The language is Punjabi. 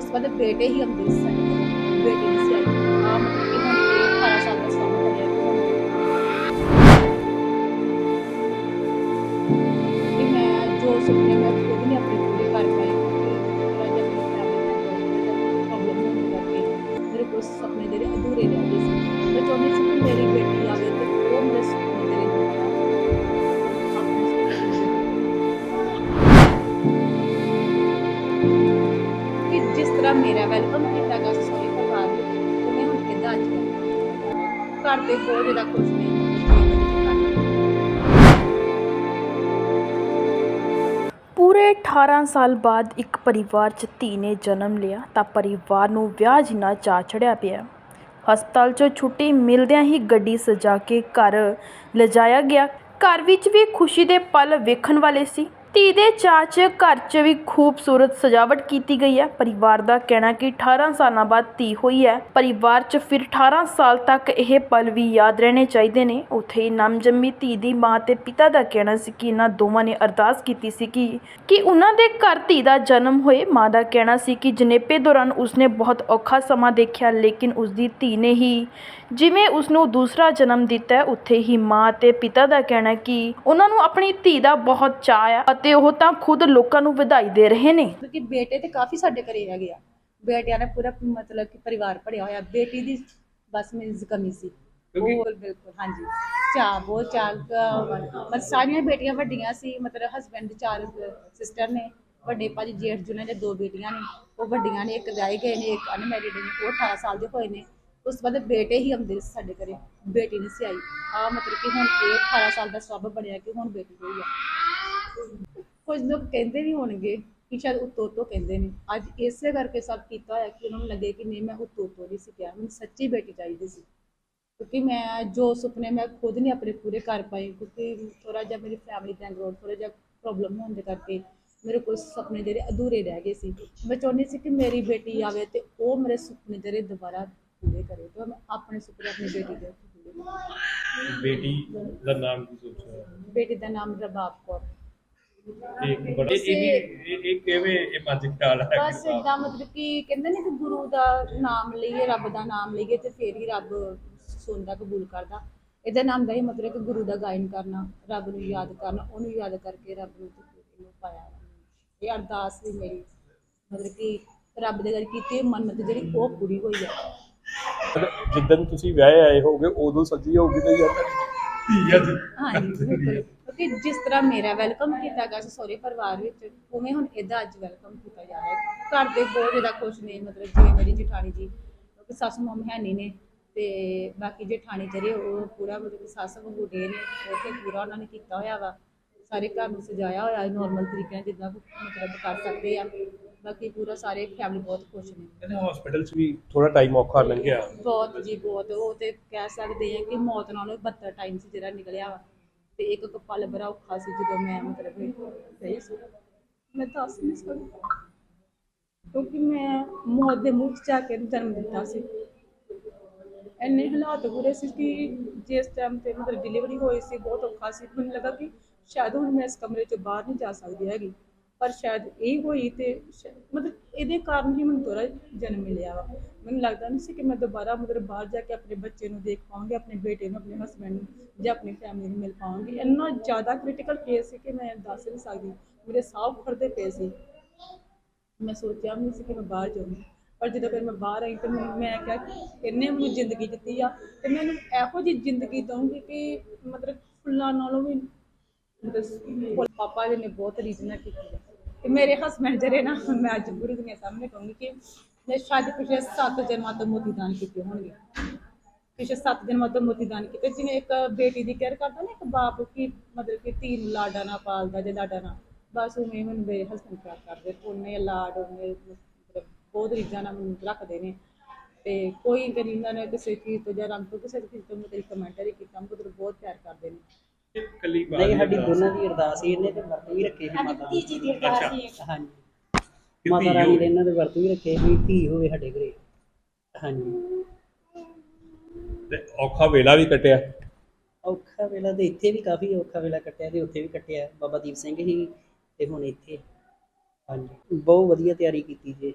ਉਸ ਬਾਅਦ ਬੇਟੇ ਹੀ ਹੁੰਦੇ ਸੀ ਸਾਡੇ ਕੋਲ। ਬੇਟੇ ਨਹੀਂ ਸੀ ਆਈ ਆ ਮਤਲਬ ਕਿ ਹੁਣ ਇਹ 18 ਸਾਲ ਦਾ ਸਮਾਂ ਹੋ ਗਿਆ ਕਿ ਮੈਂ ਜੋ ਸੁਪਨੇ ਮੈਂ ਖੁਦ ਨਹੀਂ ਆਪਣੇ ਪੂਰੇ ਕਰ ਪਾਈ ਥੋੜਾ ਜਿਹਾ ਮੇਰੀ ਫੈਮਿਲੀ ਦਾ ਪ੍ਰੋਬਲਮ ਹੋਣ ਕਰਕੇ ਜਿਸ ਤਰ੍ਹਾਂ ਮੇਰਾ ਵੈਲਕਮ ਕੀਤਾ ਗਿਆ ਸੀ ਸਾਰੇ ਪਰਿਵਾਰ ਵਿੱਚ ਉਹਨੇ ਹੁਣ ਕਿੱਦਾਂ ਅੱਜ ਘਰ ਦੇ ਬਹੁਤ ਜ਼ਿਆਦਾ ਖੁਸ਼ ਨੇ ਪੂਰੇ 18 ਸਾਲ ਬਾਅਦ ਇੱਕ ਪਰਿਵਾਰ 'ਚ ਧੀ ਨੇ ਜਨਮ ਲਿਆ, ਤਾਂ ਪਰਿਵਾਰ ਨੂੰ ਵਿਆਹ ਜਿੰਨਾ ਚਾਅ ਚੜਿਆ ਪਿਆ। ਹਸਪਤਾਲ 'ਚੋਂ ਛੁੱਟੀ ਮਿਲਦਿਆਂ ਹੀ ਗੱਡੀ ਸਜਾ ਕੇ ਘਰ ਲਿਜਾਇਆ ਗਿਆ। ਘਰ ਵਿੱਚ ਵੀ ਖੁਸ਼ੀ ਦੇ ਪਲ ਵੇਖਣ ਵਾਲੇ ਸੀ। ਧੀ ਦੇ ਚਾਅ 'ਚ ਘਰ 'ਚ ਵੀ ਖੂਬਸੂਰਤ ਸਜਾਵਟ ਕੀਤੀ ਗਈ ਹੈ। ਪਰਿਵਾਰ ਦਾ ਕਹਿਣਾ ਕਿ 18 ਸਾਲਾਂ ਬਾਅਦ ਧੀ ਹੋਈ ਹੈ। ਪਰਿਵਾਰ 'ਚ ਫਿਰ 18 ਸਾਲ ਤੱਕ ਇਹ ਪਲ ਵੀ ਯਾਦ ਰਹਿਣੇ ਚਾਹੀਦੇ ਨੇ। ਉੱਥੇ ਹੀ ਨਵਜੰਮੀ ਧੀ ਦੀ ਮਾਂ ਤੇ ਪਿਤਾ ਦਾ ਕਹਿਣਾ ਸੀ ਕਿ ਇਹਨਾਂ ਦੋਵਾਂ ਨੇ ਅਰਦਾਸ ਕੀਤੀ ਸੀ ਕਿ ਕਿ ਉਹਨਾਂ ਦੇ ਘਰ ਧੀ ਦਾ ਜਨਮ ਹੋਏ। ਮਾਂ ਦਾ ਕਹਿਣਾ ਸੀ ਕਿ ਜਨੇਪੇ ਦੌਰਾਨ ਉਸਨੇ ਬਹੁਤ ਔਖਾ ਸਮਾਂ ਦੇਖਿਆ, ਲੇਕਿਨ ਉਸਦੀ ਧੀ ਨੇ ਹੀ ਜਿਵੇਂ ਉਸਨੂੰ ਦੂਸਰਾ ਜਨਮ ਦਿੱਤਾ ਉੱਥੇ ਹੀ ਮਾਂ ਤੇ ਪਿਤਾ ਦਾ ਕਹਿਣਾ ਕਿ ਉਹਨਾਂ ਨੂੰ ਆਪਣੀ ਧੀ ਦਾ ਬਹੁਤ ਚਾਅ ਹੈ ਅਤੇ ਉਹ ਤਾਂ ਖੁਦ ਲੋਕਾਂ ਨੂੰ ਵਧਾਈ ਦੇ ਰਹੇ ਨੇ। ਕਿਉਂਕਿ ਬੇਟੇ ਤੇ ਕਾਫੀ ਸਾਡੇ ਘਰੇ ਹੈਗੇ ਆ ਬੇਟਿਆਂ ਨੇ ਪੂਰਾ ਮਤਲਬ ਕਿ ਪਰਿਵਾਰ ਪੜਿਆ ਹੋਇਆ। ਬੇਟੀ ਦੀ ਬਸ ਮੀਨਸ ਕਮੀ ਸੀ। ਕਿਉਂਕਿ- ਉਹ ਬਿਲਕੁਲ ਹਾਂਜੀ। ਚਾਹ ਬਹੁਤ ਚਾਹ ਮਤਲਬ ਸਾਰੀਆਂ ਬੇਟੀਆਂ ਵੱਡੀਆਂ ਸੀ। ਮਤਲਬ ਹਸਬੰਡ ਚਾਰ ਸਿਸਟਰ ਨੇ। ਵੱਡੇ ਭਾਜੀ ਜੇਠ ਜੁਨੇ ਦੇ ਦੋ ਬੇਟੀਆਂ ਨੇ। ਉਹ ਵੱਡੀਆਂ ਨੇ ਇੱਕ ਵਿਆਹੀ ਗਏ ਨੇ ਇੱਕ ਅਨਮੈਰਿਡ ਨੇ। ਉਹ 18 ਸਾਲ ਦੇ ਹੋਏ ਨੇ। ਉਸ ਤੋਂ ਬਾਅਦ ਬੇਟੇ ਹੀ ਸੀ ਸਾਡੇ ਘਰੇ। ਬੇਟੀ ਨਹੀਂ ਸੀ ਆਈ। ਆ ਮਤਲਬ ਕਿ ਹੁਣ ਇਹ 18 ਸਾਲ ਦਾ ਸਬਬ ਬਣਿਆ ਕਿ ਹੁਣ ਬੇਟੀ ਹੋਈ ਆ। ਕੁਝ ਲੋਕ ਕਹਿੰਦੇ ਵੀ ਹੋਣਗੇ ਕਿ ਸ਼ਾਇਦ ਉੱਤੋਂ ਉੱਤੋਂ ਕਹਿੰਦੇ ਨੇ। ਅੱਜ ਇਸੇ ਕਰਕੇ ਸਭ ਕੀਤਾ ਹੋਇਆ ਕਿ ਉਹਨਾਂ ਨੂੰ ਲੱਗੇ ਕਿ ਨਹੀਂ ਮੈਂ ਉੱਤੋਂ ਉੱਤੋਂ ਨਹੀਂ ਸੀ ਕਿਹਾ। ਮੈਨੂੰ ਸੱਚੀ ਬੇਟੀ ਚਾਹੀਦੀ ਸੀ। ਕਿਉਂਕਿ ਮੈਂ ਜੋ ਸੁਪਨੇ ਮੈਂ ਖੁਦ ਨਹੀਂ ਆਪਣੇ ਪੂਰੇ ਕਰ ਪਾਈ ਕਿਉਂਕਿ ਥੋੜਾ ਜਿਹਾ ਮੇਰੀ ਫੈਮਿਲੀ ਬੈਕਗ੍ਰਾਉਂਡ ਥੋੜਾ ਜਿਹਾ ਪ੍ਰੋਬਲਮ ਹੋਣ ਦੇ ਕਰਕੇ ਮੇਰੇ ਕੋਲ ਸੁਪਨੇ ਜਿਹੜੇ ਅਧੂਰੇ ਰਹਿ ਗਏ ਸੀ। ਮੈਂ ਚਾਹੁੰਦੀ ਸੀ ਕਿ ਮੇਰੀ ਬੇਟੀ ਆਵੇ ਤੇ ਉਹ ਮੇਰੇ ਸੁਪਨੇ ਜਿਹੜੇ ਦੁਬਾਰਾ ਪੂਰੇ ਕਰੇ। ਤੇ ਮੈਂ ਆਪਣੇ ਸੁਪਨੇ ਆਪਣੀ ਬੇਟੀ ਦੇ ਪੂਰੇ। ਬੇਟੀ ਦਾ ਨਾਮ ਕੀ ਸੋਚਿਆ? ਬੇਟੀ ਦਾ ਨਾਮ ਰਬਾਬ ਕੌਰ। ਇੱਕ ਬੜਾ ਇਹ ਇਹ ਇਹ- ਇਹ ਕਿਵੇਂ ਇਹ ਮਨ ਚ ਖਿਆਲ ਆਇਆ ਬਸ ਇਦਾਂ ਮਤਲਬ ਕਿ ਕਹਿੰਦੇ ਨੇ ਕਿ ਗੁਰੂ ਦਾ ਨਾਮ ਲਈਏ ਰੱਬ ਦਾ ਨਾਮ ਲਈਏ ਤੇ ਫੇਰ ਹੀ ਰੱਬ ਸੁਣਦਾ ਕਬੂਲ ਕਰਦਾ। ਇਹਦਾ ਨਾਮ ਦਾ ਹੀ ਮਤਲਬ ਕਿ ਗੁਰੂ ਦਾ ਗਾਇਨ ਕਰਨਾ ਰੱਬ ਨੂੰ ਯਾਦ ਕਰਨਾ ਉਹਨੂੰ ਯਾਦ ਕਰਕੇ ਰੱਬ ਨੂੰ ਤੇ ਫਿਰ ਇਹਨੂੰ ਪਾਇਆ। ਇਹ ਅਰਦਾਸ ਵੀ ਮੇਰੀ ਮਤਲਬ ਕਿ ਰੱਬ ਦੇ ਘਰ ਕੀਤੀ ਮੰਨਤ ਜਿਹੜੀ ਉਹ ਪੂਰੀ ਹੋਈ ਹੈ। ਮਤਲਬ ਜਿੱਦਣ ਤੁਸੀਂ ਵਿਆਹੇ ਆਏ ਹੋਗੇ ਉਦੋਂ ਸੱਜੀ ਹੋਗੀ ਤੇ ਯਾਰ। ਧੀ ਹਾਂਜੀ ਬਿਲਕੁਲ। ਕਿਉਂਕਿ ਜਿਸ ਤਰ੍ਹਾਂ ਮੇਰਾ ਵੈਲਕਮ ਕੀਤਾ ਗਿਆ ਸੀ ਸਹੁਰੇ ਪਰਿਵਾਰ ਵਿੱਚ ਉਵੇਂ ਹੁਣ ਇਹਦਾ ਅੱਜ ਵੈਲਕਮ ਕੀਤਾ ਜਾ ਰਿਹਾ ਹੈ। ਘਰ ਦੇ ਬਹੁਤ ਜ਼ਿਆਦਾ ਖੁਸ਼ ਨੇ ਮਤਲਬ ਜਿਵੇਂ ਮੇਰੀ ਜਠਾਣੀ ਜੀ ਕਿਉਂਕਿ ਸੱਸ ਮਮ ਹੈ ਨਹੀਂ ਨੇ ਤੇ ਬਾਕੀ ਜਠਾਣੀ ਜਿਹੜੇ ਉਹ ਪੂਰਾ ਮਤਲਬ ਸੱਸ ਵਾਂਗੂ ਡੇ ਨੇ ਤੇ ਪੂਰਾ ਉਹਨਾਂ ਨੇ ਕੀਤਾ ਹੋਇਆ ਵਾ। ਸਾਰੇ ਘਰ ਨੂੰ ਸਜਾਇਆ ਹੋਇਆ ਨਾਰਮਲ ਤਰੀਕੇ ਨਾਲ ਜਿੱਦਾਂ ਮਤਲਬ ਕਰ ਸਕਦੇ ਆ। ਬਾਕੀ ਪੂਰਾ ਸਾਰੇ ਫੈਮਿਲੀ ਬਹੁਤ ਖੁਸ਼ ਨੇ। ਕਹਿੰਦੇ ਹਸਪੀਟਲ 'ਚ ਵੀ ਥੋੜਾ ਟਾਈਮ ਔਖਾ ਲੰਘਿਆ। ਬਹੁਤ ਜੀ ਬਹੁਤ। ਉਹ ਤੇ ਕਹਿ ਸਕਦੇ ਆ ਕਿ ਮੌਤ ਨਾਲੋਂ ਬੱਤਰ ਟਾਈਮ ਸੀ ਜਿਹੜਾ ਨਿਕਲਿਆ ਵਾ। ਤੇ ਇੱਕ ਇੱਕ ਪਲ ਬੜਾ ਔਖਾ ਸੀ ਜਦੋਂ ਮੈਂ ਮਤਲਬ ਗਈ ਸੀ। ਮੈਂ ਦੱਸ ਨਹੀਂ ਸਕਦੀ। ਕਿਉਂਕਿ ਮੈਂ ਮੌਤ ਦੇ 'ਚ ਜਾ ਕੇ ਜਨਮ ਦਿੱਤਾ ਸੀ। ਇੰਨੇ ਹਾਲਾਤ ਬੁਰੇ ਸੀ ਕਿ ਜਿਸ ਟਾਈਮ ਤੇ ਮਤਲਬ ਡਿਲੀਵਰੀ ਹੋਈ ਸੀ ਬਹੁਤ ਔਖਾ ਸੀ। ਮੈਨੂੰ ਲੱਗਾ ਕਿ ਸ਼ਾਇਦ ਹੁਣ ਮੈਂ ਇਸ ਕਮਰੇ 'ਚੋਂ ਬਾਹਰ ਨਹੀਂ ਜਾ ਸਕਦੀ ਹੈਗੀ। ਪਰ ਸ਼ਾਇਦ ਇਹ ਹੋਈ ਤੇ ਸ਼ਾ- ਮਤਲਬ ਇਹਦੇ ਕਾਰਨ ਹੀ ਮੈਨੂੰ ਦੁਬਾਰਾ ਜਨਮ ਮਿਲਿਆ ਵਾ। ਮੈਨੂੰ ਲੱਗਦਾ ਨਹੀਂ ਸੀ ਕਿ ਮੈਂ ਦੁਬਾਰਾ ਮਤਲਬ ਬਾਹਰ ਜਾ ਕੇ ਆਪਣੇ ਬੱਚੇ ਨੂੰ ਦੇਖ ਪਾਉਂਗੀ ਆਪਣੇ ਬੇਟੇ ਨੂੰ, ਆਪਣੇ ਹਸਬੰਡ ਨੂੰ ਜਾਂ ਆਪਣੀ ਫੈਮਿਲੀ ਨੂੰ ਮਿਲ ਪਾਉਂਗੀ ਇੰਨਾ ਜ਼ਿਆਦਾ ਕ੍ਰਿਟੀਕਲ ਕੇਸ ਸੀ ਕਿ ਮੈਂ ਦੱਸ ਨਹੀਂ ਸਕਦੀ। ਮੇਰੇ ਸਾਹ ਖੜਦੇ ਪਏ ਸੀ। ਮੈਂ ਸੋਚਿਆ ਵੀ ਨਹੀਂ ਸੀ ਕਿ ਮੈਂ ਬਾਹਰ ਜਾਊਂਗੀ। ਪਰ ਜਦੋਂ ਫਿਰ ਮੈਂ ਬਾਹਰ ਆਈ ਤੇ ਮੈਨੂੰ ਮੈਂ ਕਿਹਾ ਇਹਨੇ ਮੈਨੂੰ ਜ਼ਿੰਦਗੀ ਦਿੱਤੀ ਆ ਤੇ ਮੈਂ ਇਹਨੂੰ ਇਹੋ ਜਿਹੀ ਜ਼ਿੰਦਗੀ ਦਊਂਗੀ ਕਿ ਮਤਲਬ ਫੁੱਲਾਂ ਨਾਲੋਂ ਵੀ ਮਤਲਬ ਪਾਪਾ ਜੀ ਨੇ ਬਹੁਤ ਰੀਜਨਾਂ ਨਾਲ ਕੀਤੀ ਆ। ਤੇ ਮੇਰੇ ਹਸਬੰਡ ਜਿਹੜੇ ਨਾ, ਮੈਂ ਅੱਜ ਪੂਰੀ ਦੁਨੀਆ ਸਾਹਮਣੇ ਕਹੂੰਗੀ ਕਿ ਮੈਂ ਸ਼ਾਇਦ ਪਿਛਲੇ 7 ਜਨਮਾਂ ਤੋਂ ਮੋਤੀ ਦਾਨ ਕੀਤੇ ਹੋਣਗੇ। ਪਿਛਲੇ 7 ਜਨਮਾਂ ਤੋਂ ਮੋਤੀ ਦਾਨ ਕੀਤੇ। ਜਿਵੇਂ ਇੱਕ ਬੇਟੀ ਦੀ ਕੇਅਰ ਕਰਦਾ ਨਾ ਇੱਕ ਬਾਪ ਕੀ ਮਤਲਬ ਕਿ ਧੀ ਨੂੰ ਲਾਡਾ ਨਾ ਪਾਲਦਾ ਜੇ ਲਾਡਾ ਨਾ, ਬਸ ਉਵੇਂ ਮੈਨੂੰ ਮੇਰੇ ਹਸਬੈਂਡ ਪਿਆਰ ਕਰਦੇ ਉਹਨੇ ਲਾਡ, ਉਹਨੇ ਮਤਲਬ ਬਹੁਤ ਰੀਝਾਂ ਨਾਲ ਮੈਨੂੰ ਰੱਖਦੇ ਨੇ। ਤੇ ਕੋਈ ਕਦੀ ਨੇ ਕਿਸੇ ਚੀਜ਼ ਤੋਂ ਜਾਂ ਰੰਗ ਤੋਂ ਕਿਸੇ ਚੀਜ਼ ਤੋਂ ਮੇਰੀ ਕਮੈਂਟਰੀ ਕੀਤਾ ਮਤਲਬ ਬਹੁਤ ਪਿਆਰ ਕਰਦੇ ਨੇ। ਇਹ ਕੱਲੀ ਬਾਤ ਨਹੀਂ ਸਾਡੀ ਦੋਨਾਂ ਦੀ ਅਰਦਾਸ ਸੀ ਇਹਨੇ ਤੇ ਵਰਤ ਵੀ ਰੱਖੇ ਸੀ ਮਾਤਾ ਦੀ। ਦੀ ਅਰਦਾਸ ਹਾਂਜੀ। ਕਿ ਮਾਤਾ ਰਾਣੀ। ਦੇ ਇਹਨਾਂ ਦੇ ਵਰਤ ਵੀ ਰੱਖੇ ਵੀ ਧੀ ਹੋਵੇ ਸਾਡੇ ਘਰੇ। ਹਾਂਜੀ। ਤੇ ਔਖਾ ਵੇਲਾ ਵੀ ਕੱਟਿਆ। ਔਖਾ ਵੇਲਾ ਤੇ ਇੱਥੇ ਵੀ ਕਾਫੀ ਔਖਾ ਵੇਲਾ ਕੱਟਿਆ ਤੇ ਉੱਥੇ ਵੀ ਕੱਟਿਆ। ਬਾਬਾ ਦੀਪ ਸਿੰਘ ਹੀ ਤੇ ਹੁਣ ਇੱਥੇ। ਹਾਂਜੀ। ਬਹੁਤ ਵਧੀਆ ਤਿਆਰੀ ਕੀਤੀ ਜੀ।